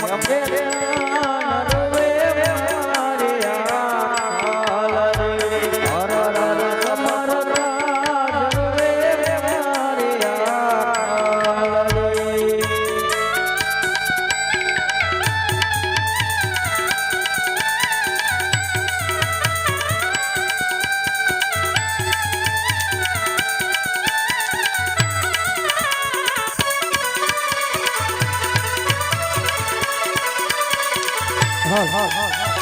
યમ યમ 烫烫烫烫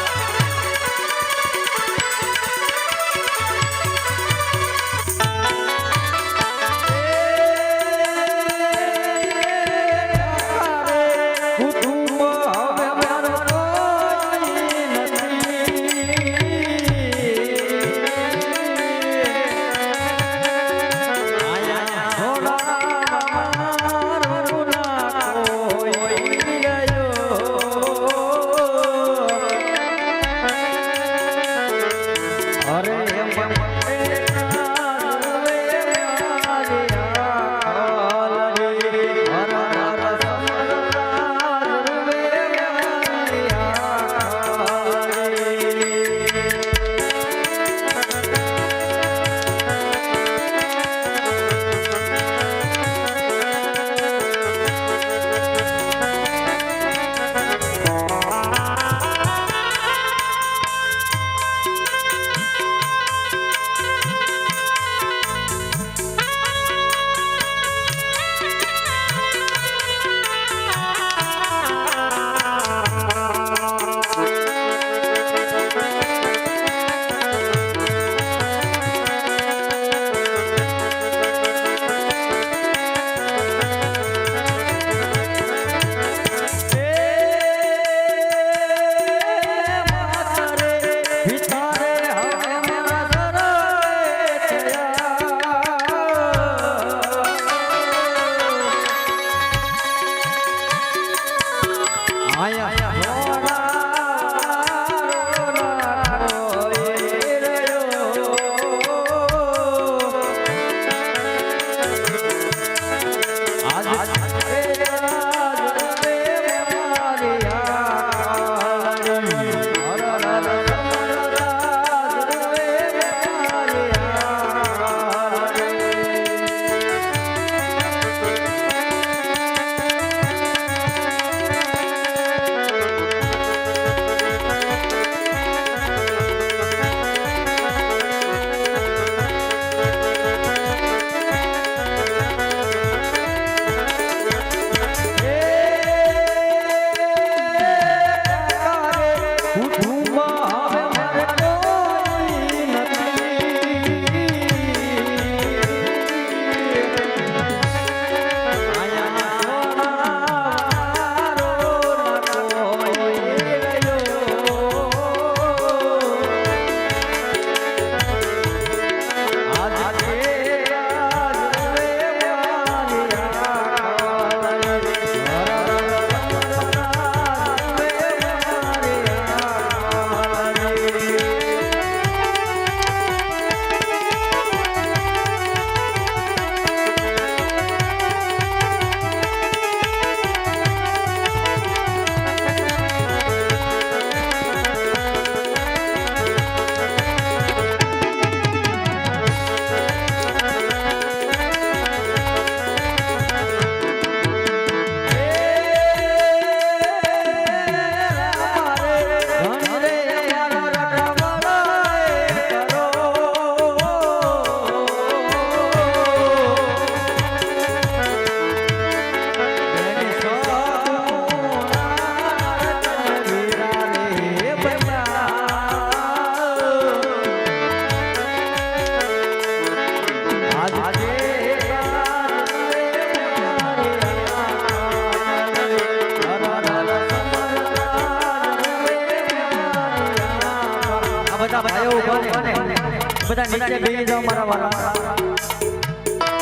નીચે બેસી જાઓ મારા વાળા.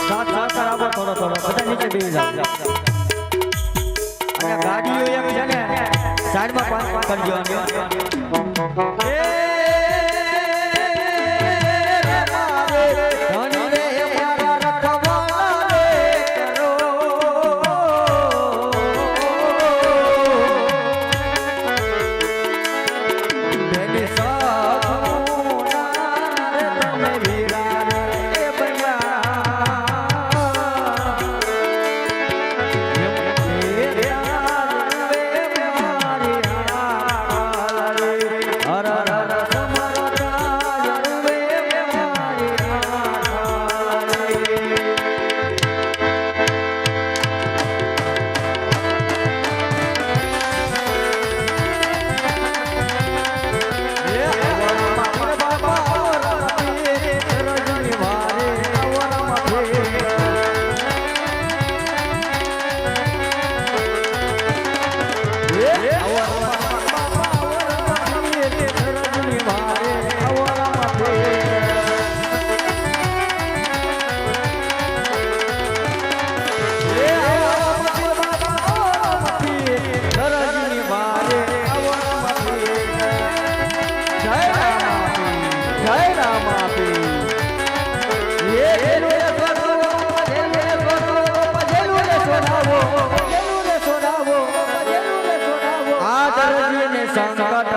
સાથ સાથ આપો થોડો થોડો. બધા નીચે બેસી જાઓ. અને ગાડીઓ એમ છે ને સાઈડમાં પાર્ક કરજો. એ Oh, oh, oh. সংকট